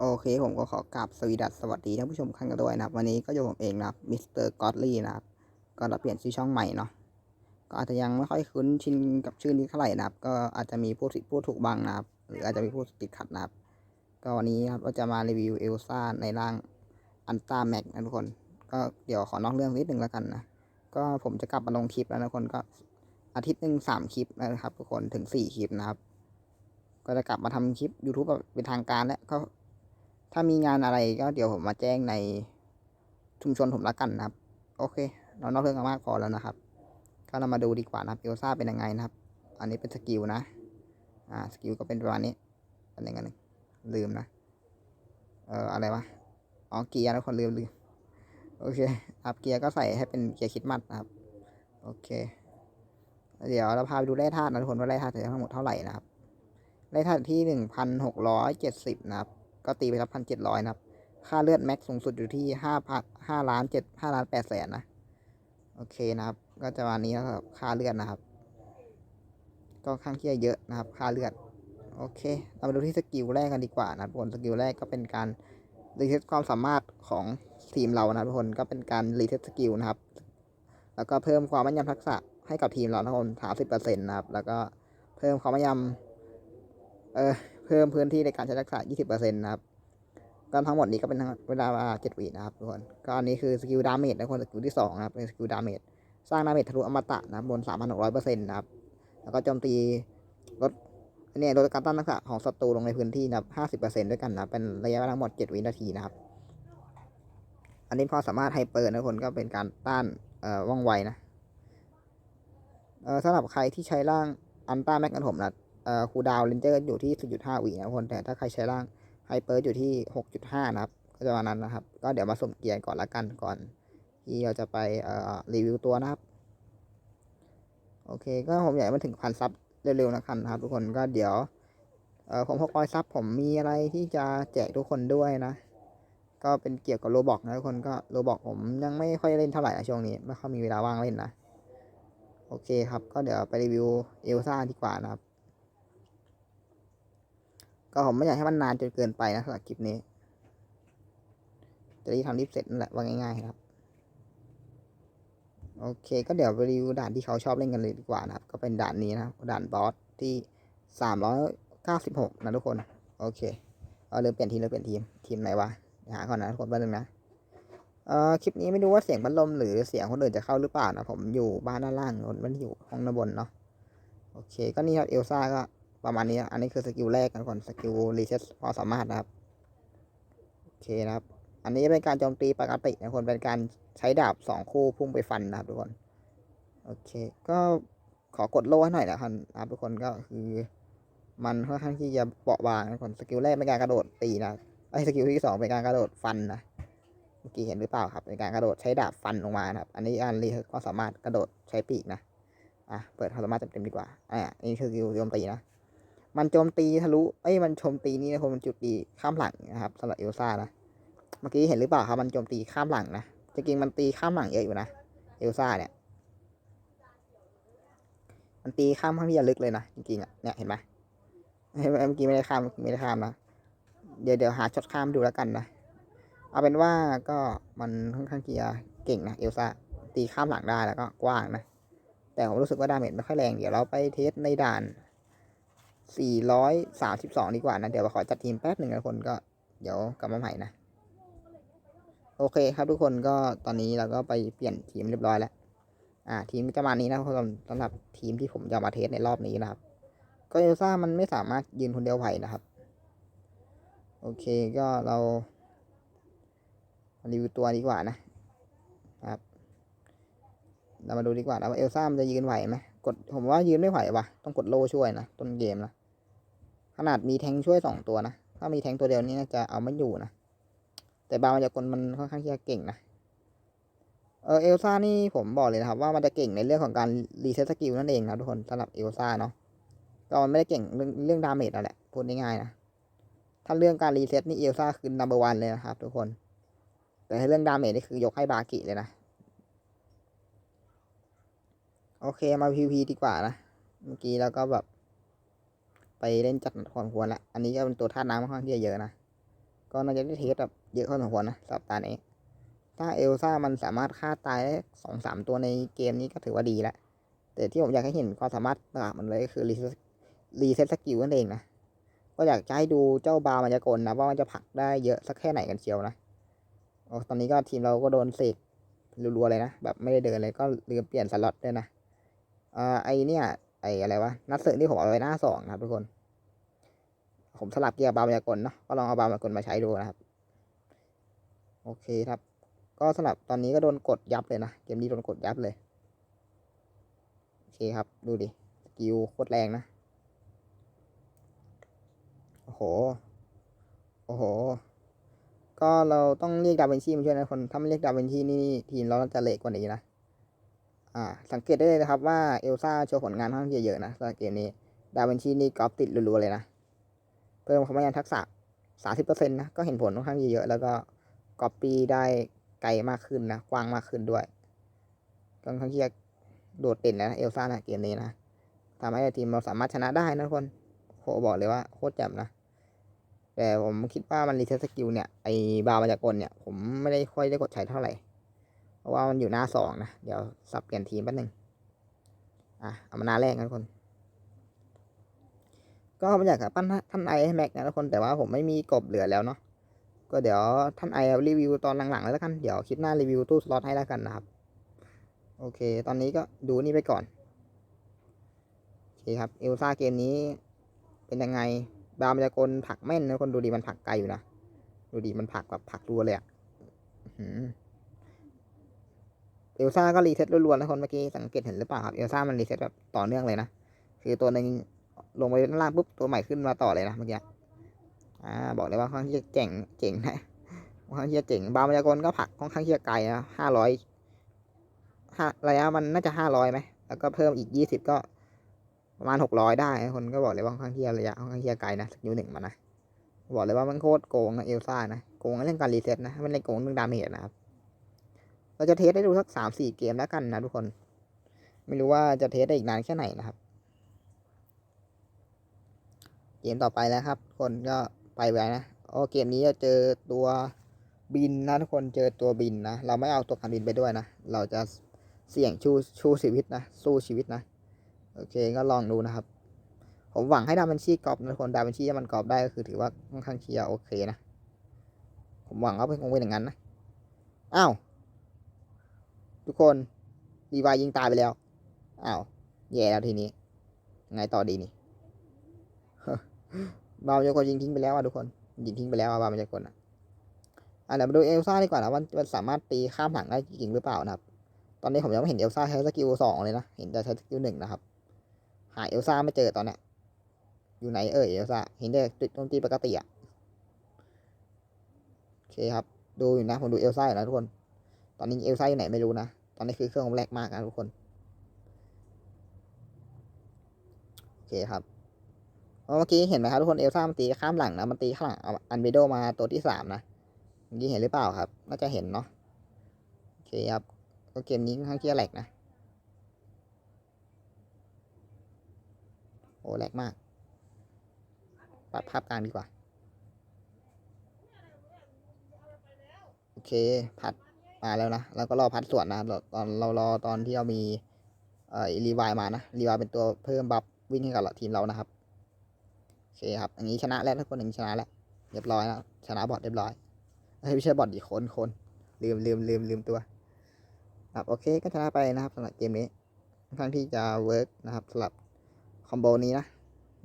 โอเคผมก็ขอกราบสวีดัสสวัสดีท่านผู้ชมกันกันด้วยนะครับ วันนี้ก็อยู่ผมเองนะครับมิสเตอร์กอตลี่นะครับ ก็เราเปลี่ยนชื่อช่องใหม่เนาะก็อาจจะยังไม่ค่อยคุ้นชินกับชื่อนี้เท่าไหร่นะครับ ก็อาจจะมีผู้ผิดผู้ถูกบ้างนะครับ หรืออาจจะมีผู้ติดขัดนะครับ ก็วันนี้ครับเราจะมารีวิวเอลซ่าในร่างอันต้าแม็กนะทุกคน ก็เดี๋ยวขอนอกเรื่องนิดนึงแล้วกันนะ ก็ผมจะกลับมาลงคลิปแล้วนะทุกคนก็อาทิตย์หนึ่งสามคลิปนะครับทุกคนถึงสี่คลิปนะครับ ก็จะกลับมาทำคลิป YouTube แบบเป็นทางการแล้วก็ ถ้ามีงานอะไรก็เดี๋ยวผมมาแจ้งในชุมชนผมละกันนะครับ โอเค เรานอกเรื่องกันมากพอแล้วนะครับ ก็เรามาดูดีกว่านะครับเอลซ่าเป็นยังไงนะครับ อันนี้เป็นสกิลนะ อ่า สกิลก็เป็นประมาณนี้อันหนึ่งอันหนึ่งลืมนะ เอ่อ อะไรวะ อ๋อ เกียร์นะคนลืมลืม โอเคครับเกียร์ก็ใส่ให้เป็นเกียร์คิดมัดนะครับ โอเค เดี๋ยวเราพาไปดูแร่ธาตุนะทุกคนว่าแร่ธาตุจะทั้งหมดเท่าไหร่นะครับแร่ธาตุที่หนึ่งพันหกร้อยเจ็ดสิบนะครับ ก็ตีไปแล้วพันเจ็ดร้อยนะครับ ค่าเลือดแม็กสูงสุดอยู่ที่ห้าพันห้าล้านเจ็ดห้าล้านแปดแสนนะ โอเคนะครับ ก็จะวันนี้นะครับ ค่าเลือดนะครับ ก็ข้างเคียเยอะนะครับ ค่าเลือด โอเค เรามาดูที่สกิลแรกกันดีกว่านะทุกคนสกิลแรกก็เป็นการรีเซ็ตความสามารถของทีมเรานะทุกคนก็เป็นการรีเซ็ตสกิลนะครับ แล้วก็เพิ่มความแม่นยำทักษะให้กับทีมเราทุกคนสามสิบเปอร์เซ็นต์นะครับ แล้วก็เพิ่มความแม่นยำเออเพิ่มพื้นที่ในการใช้ทักษะ 20%นะครับ ก็ทั้งหมดนี้ก็เป็นเวลาเจ็ดวินะครับทุกคน ก็อันนี้คือสกิลดาเมจนะคนสกิลที่สองนะครับเป็นสกิลดาเมจสร้างดาเมจทะลุอมตะนะครับบน3,600%นต์นะครับ แล้วก็โจมตีลดเนี่ยลดการต้านทักษะของศัตรูลงในพื้นที่นะครับ50%ด้วยกันนะ เป็นระยะเวลาทั้งหมด7วินาทีนะครับ อันนี้พอสามารถไฮเปอร์นะคนก็เป็นการต้านเอ่อว่องไวนะ เอ่อสำหรับใครที่ใช้ร่างอันต้าแม็กกันผมนะเอ่อคูดาวเลนเจอร์อยู่ที่4.5วินะทุกคน แต่ถ้าใครใช้ร่าง ไฮเปอร์อยู่ที่ 6.5 นะครับ ก็จะประมาณนั้นนะครับ ก็เดี๋ยวมาสุ่มเกียร์ก่อนละกันก่อนที่เราจะไปรีวิวตัวนะครับ โอเค ก็ผมอยากให้มันถึงพันซับเร็วๆนะครับนะครับ ทุกคนก็เดี๋ยวเอ่อผมหกร้อยซับผมมีอะไรที่จะแจกทุกคนด้วยนะ ก็เป็นเกี่ยวกับโรบอกนะทุกคนก็โรบอกผมยังไม่ค่อยเล่นเท่าไหร่นะช่วงนี้ไม่ค่อยมีเวลาว่างเล่นนะ โอเคครับ ก็เดี๋ยวไปรีวิวเอลซ่าดีกว่านะครับ ก็ผมไม่อยากให้มันนานจนเกินไปนะสำหรับคลิปนี้ จะได้ทำรีบเสร็จนั่นแหละว่าง่ายๆครับ โอเค ก็เดี๋ยวไปรีวิวด่านที่เขาชอบเล่นกันเลยดีกว่านะครับ ก็เป็นด่านนี้นะด่านบอสที่สามร้อยเก้าสิบหกนะทุกคน โอเค เอาเริ่มเปลี่ยนทีมเริ่มเปลี่ยนทีม ทีมไหนวะ หาก่อนนะทุกคนแป๊บนึงนะ เอ่อ คลิปนี้ไม่รู้ว่าเสียงพัดลมหรือเสียงคนอื่นจะเข้าหรือเปล่านะ ผมอยู่บ้านด้านล่างนมันอยู่ห้องด้านบนเนาะ โอเค ก็นี่ครับเอลซ่าก็ ประมาณนี้นะอันนี้คือสกิลแรกกันก่อนสกิลรีเซ็ตความสามารถนะครับ โอเคนะครับ อันนี้เป็นการโจมตีปกตินะคนเป็นการใช้ดาบสองคู่พุ่งไปฟันนะครับทุกคน โอเค ก็ขอกดโล่ให้หน่อยนะครับนะทุกคนก็คือมันค่อนข้างที่จะเปราะบางนะคนสกิลแรกเป็นการกระโดดตีนะไอ้สกิลที่สองเป็นการกระโดดฟันนะเมื่อกี้เห็นหรือเปล่าครับเป็นการกระโดดใช้ดาบฟันลงมานะครับ อันนี้อันรีก็สามารถกระโดดใช้ปีกนะอะเปิดความสามารถเต็มๆดีกว่าอ่าอันนี้คือสกิลโจมตีนะ มันโจมตีทะลุเอ้ยมันโจมตีนี่นะคนมันจุดตีข้ามหลังนะครับสำหรับเอลซ่านะเมื่อกี้เห็นหรือเปล่าครับมันโจมตีข้ามหลังนะจริงๆมันตีข้ามหลังเยอะอยู่นะเอลซ่าเนี่ย มันตีข้ามข้างที่จะลึกเลยนะจริงๆอะเนี่ยเห็นไหมเมื่อกี้ไม่ได้ข้ามไม่ได้ข้ามนะเดี๋ยวเดี๋ยวหาช็อตข้ามดูแล้วกันนะเอาเป็นว่าก็มันค่อนข้างที่จะเก่งนะเอลซ่าตีข้ามหลังได้แล้วก็กว้างนะแต่ผมรู้สึกว่าดาเมจไม่ค่อยแรงเดี๋ยวเราไปเทสในด่าน 432ดีกว่านะ เดี๋ยวเราขอจัดทีมแป๊บหนึ่งนะคนก็เดี๋ยวกลับมาใหม่นะ โอเคครับทุกคนก็ตอนนี้เราก็ไปเปลี่ยนทีมเรียบร้อยแล้ว อ่า ทีมก็จะมานี้นะสำสำหรับทีมที่ผมจะมาเทสในรอบนี้นะครับ ก็เอลซ่ามันไม่สามารถยืนคนเดียวไหวนะครับ โอเคก็เรามารีวิวตัวดีกว่านะครับ เรามาดูดีกว่านะว่าเอลซ่ามันจะยืนไหวไหม กดผมว่ายืนไม่ไหวว่ะต้องกดโลช่วยนะต้นเกมนะขนาดมีแทงช่วยสองตัวนะถ้ามีแทงตัวเดียวนี้น่าจะเอาไม่อยู่นะแต่บางมันจะกลมันค่อนข้างที่จะเก่งนะเออเอลซ่านี่ผมบอกเลยนะครับว่ามันจะเก่งในเรื่องของการรีเซ็ตสกิลนั่นเองนะทุกคนสำหรับเอลซ่าเนาะก็มันไม่ได้เก่งเรื่องเรื่องดาเมจนั่นแหละพูดง่ายๆนะถ้าเรื่องการรีเซ็ตนี่เอลซ่าคือนัมเบอร์วันเลยนะครับทุกคน แต่ถ้าเรื่องดาเมจนี่คือยกให้บากิเลยนะ โอเคมา PVP ดีกว่านะ เมื่อกี้แล้วก็แบบ ไปเล่นจัดพอควรละอันนี้ก็เป็นตัวท่าตุน้ำค่อนข้างที่จะเยอะนะ ก็น่าจะได้เทสแบบเยอะพอสมควรนะสำหรับตานี้ ถ้าเอลซ่ามันสามารถฆ่าตายได้สองสามตัวในเกมนี้ก็ถือว่าดีแล้วแต่ที่ผมอยากให้เห็นความสามารถหลักมันเลยก็คือรีเซ็ตรีเซ็ตสกิลนั่นเองนะ ก็อยากจะให้ดูเจ้าบามันจะกลนะว่ามันจะผลักได้เยอะสักแค่ไหนกันเชียวนะโอ้ตอนนี้ก็ทีมเราก็โดนเสกรัวๆเลยนะ แบบไม่ได้เดินเลยก็ลืมเปลี่ยนสล็อตด้วยนะ อ่าไอเนี่ย ไออะไรวะ นัดเสริมที่ผมเอาไว้หน้าสองนะครับทุกคน ผมสลับเกียร์บามันจะกลเนาะ ก็ลองเอาบามันจะกลมาใช้ดูนะครับ โอเคครับ ก็สำหรับตอนนี้ก็โดนกดยับเลยนะ เกมนี้โดนกดยับเลย โอเคครับ ดูดิ สกิลโคตรแรงนะ โอ้โห โอ้โห ก็เราต้องเรียกดาวินชีมาช่วยนะคน ถ้าไม่เรียกดาวินชีนี่ทีมเราจะเละกว่านี้นะ อ่าสังเกตได้เลยนะครับว่าเอลซ่าโชว์ผลงานค่อนข้างเยอะนะสำหรับเกมนี้ ดาวินชีนี่กอล์ฟติดรัวๆเลยนะ เพิ่มความพยายามทักษะสาสิบเปอร์เซ็นต์นะ ก็เห็นผลค่อนข้างเยอะ แล้วก็ก๊อปปี้ได้ไกลมากขึ้นนะ กว้างมากขึ้นด้วยค่อนข้างที่จะโดดเด่นนะเอลซ่านะเกมนี้นะทำให้ทีมเราสามารถชนะได้นะทุกคนโหบอกเลยว่าโคตรแจ่มนะ แต่ผมคิดว่ามันรีเซ็ตสกิลเนี่ยไอบาร์มาจากกลเนี่ย ผมไม่ได้ค่อยได้กดใช้เท่าไหร่ ราะว่ามันอยู่หน้าสองนะ เดี๋ยวสับเปลี่ยนทีมแป๊บนึงอะ เอามาหน้าแรกนะทุกคน ก็ผมาจากปั้นท่านไอให้แม็กนะทุกคน แต่ว่าผมไม่มีกบเหลือแล้วเนาะ ก็เดี๋ยวท่านไอรีวิวตอนหลังๆ แล้วกัน เดี๋ยวคลิปหน้ารีวิวตู้สล็อตให้แล้วกันนะครับ โอเค ตอนนี้ก็ดูนี่ไปก่อน โอเคครับ เอลซ่าเกมนี้ เป็นยังไง บาร์มายากลผักแม่นนะคนดูดีมันผักไกลอยู่นะ ดูดีมันผักแบบผักรัวเลยอะอื้อหือ เอลซ่าก็รีเซ็ตรัวๆนะคนเมื่อกี้สังเกตเห็นหรือเปล่าครับเอลซ่ามันรีเซ็ตแบบต่อเนื่องเลยนะคือตัวหนึ่งลงไปด้านล่างปุ๊บตัวใหม่ขึ้นมาต่อเลยนะเมื่อกี้อ่าบอกเลยว่าค่อนข้างที่จะเจ๋งเจ๋งนะค่อนข้างที่จะเจ๋งบาร์มายากลก็ผักค่อนข้างที่จะไกลนะห้าร้อยห้าระยะมันน่าจะห้าร้อยไหมแล้วก็เพิ่มอีกยี่สิบก็ประมาณหกร้อยได้คนก็บอกเลยว่าค่อนข้างที่จะระยะค่อนข้างที่จะไกลนะสกิลหนึ่งมานะบอกเลยว่ามันโคตรโกงนะเอลซ่านะโกงเรื่องการรีเซ็ตนะไม่ได้โกงเรื่องดาเมจนะครับ เราจะเทสได้ดูสักสามสี่เกมแล้วกันนะทุกคน ไม่รู้ว่าจะเทสได้อีกนานแค่ไหนนะครับ เกมต่อไปแล้วครับ คนก็ไปไว้นะโอ้เกมนี้จะเจอตัวบินนะทุกคนเจอตัวบินนะ เราไม่เอาตัวคันบินไปด้วยนะ เราจะเสี่ยงชูชูชีวิตนะ สู้ชีวิตนะ โอเคก็ลองดูนะครับ ผมหวังให้ดาวินชีกรอบนะทุกคนดาวินชีถ้ามันกรอบได้ก็คือถือว่าค่อนข้างเชียร์โอเคนะ ผมหวังว่าเป็นคงเป็นอย่างนั้นนะ อ้าว ทุกคนดีวายยิงตายไปแล้วอ้าวแย่แล้วทีนี้ไงต่อดีนี่บาล์มจะกดยิงทิ้งไปแล้วอะทุกคนยิงทิ้งไปแล้วอะบาล์มจะกดอะอะเดี๋ยวมาดูเอลซ่าดีกว่านะว่ามันสามารถตีข้ามหลังได้จริงหรือเปล่านะครับ ตอนนี้ผมยังไม่เห็นเอลซ่าใช้สกิลสองเลยนะเห็นแต่ใช้สกิลหนึ่งนะครับ หาเอลซ่าไม่เจอตอนเนี้ยอยู่ไหนเอ่ยเอลซ่าเห็นแต่ติดโจมตีปกติอะโอเคครับ ดูอยู่นะผมดูเอลซ่าอยู่นะทุกคน ตอนนี้เอลซ่าอยู่ไหนไม่รู้นะ ตอนนี้คือเครื่องผมแรกมากนะทุกคน โอเคครับ เมื่อกี้เห็นไหมครับทุกคนเอลซ่ามันตีข้ามหลังนะ มันตีข้างหลังเอาอันเบโดมาตัวที่สามนะเมื่อกี้เห็นหรือเปล่าครับ น่าจะเห็นเนาะ โอเคครับ ก็เกมนี้ค่อนข้างที่จะแหลกนะ โอ้แหลกมาก ปรับภาพกลางดีกว่า โอเคพัด มาแล้วนะ แล้วก็รอพัดส่วนนะตอนเรารอตอนที่เรามีเอ่อรีวายมานะรีวายเป็นตัวเพิ่มบัฟวิ่งให้กับทีมเรานะครับโอเคครับอันนี้ชนะแล้วทุกคนหนึ่งชนะแล้วเรียบร้อยแล้วชนะบอทเรียบร้อยไม่ใช่บอทดิคนคนลืมลืมลืมลืมตัวครับโอเคก็ชนะไปนะครับสำหรับเกมนี้ค่อนข้งที่จะเวิร์กนะครับสำหรับคอมโบนี้นะ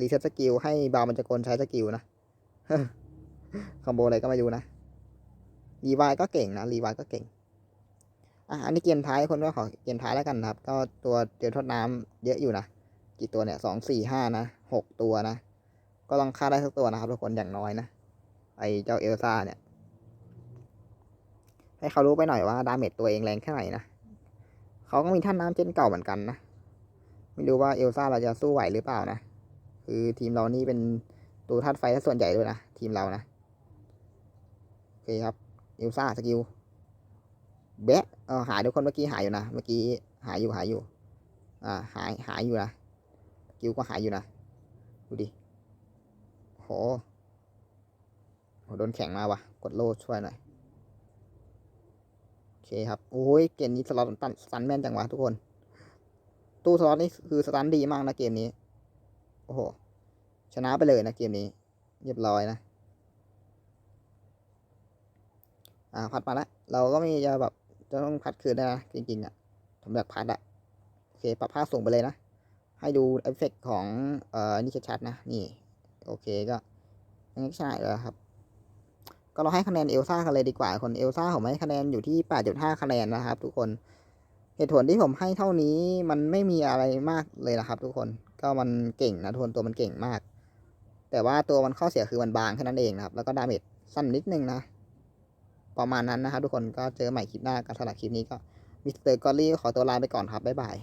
รีเซ็ตสกิลให้บาวมันจะกลใช้สกิลนะคอมโบอะไรก็ไม่รู้นะรีวายก็เก่งนะรีวายก็เก่ง อะอันนี้เกมท้ายคนก็ขอเกมท้ายแล้วกันนะครับ ก็ตัวเจอทดน้ำเยอะอยู่นะ กี่ตัวเนี่ยสองสี่ห้านะหกตัวนะ ก็ต้องฆ่าได้สักตัวนะครับทุกคนอย่างน้อยนะ ไอเจ้าเอลซ่าเนี่ย ให้เขารู้ไปหน่อยว่าดาเมจตัวเองแรงแค่ไหนนะ เขาก็มีท่านน้ำเช่นเก่าเหมือนกันนะ ไม่รู้ว่าเอลซ่าเราจะสู้ไหวหรือเปล่านะ คือทีมเรานี่เป็นตัวธาตุไฟส่วนใหญ่ด้วยนะทีมเรานะ โอเคครับเอลซ่าสกิลแบะ เออหายทุกคนเมื่อกี้หายอยู่นะ เมื่อกี้หายอยู่หายอยู่ อ่าหายหายอยู่นะกิลก็หายอยู่นะ ดูดิโหโหโดนแข็งมาวะกดโลช่วยหน่อย โอเคครับ โอ้ย เกมนี้สล็อตตันสันแม่นจังวะทุกคน ตู้สล็อตนี่คือสตันดีมากนะเกมนี้ โอ้โห ชนะไปเลยนะเกมนี้ เรียบร้อยนะ อ่า พัดมาแล้ว เราก็ไม่จะแบบ จะต้องพัดคืนนะจริงๆอะผมอยากพัดอะโอเคปรับภาพสูงไปเลยนะ ให้ดูเอฟเฟกต์ของเอ่อนี่ชัดๆนะนี่ โอเคก็ยังไงก็ใช่แล้วครับ ก็เราให้คะแนนเอลซ่ากันเลยดีกว่าคนเอลซ่าผมให้คะแนนอยู่ที่ 8.5 คะแนนนะครับ ทุกคนเหตุผลที่ผมให้เท่านี้มันไม่มีอะไรมากเลยนะครับ ทุกคนก็มันเก่งนะทุกคนตัวมันเก่งมาก แต่ว่าตัวมันข้อเสียคือมันบางแค่นั้นเองนะครับ แล้วก็ดาเมจสั้นนิดนึงนะ ประมาณนั้นนะครับทุกคนก็เจอใหม่คลิปหน้ากันสำหรับคลิปนี้ก็มิสเตอร์กอลลี่ขอตัวลาไปก่อนครับบ๊ายบาย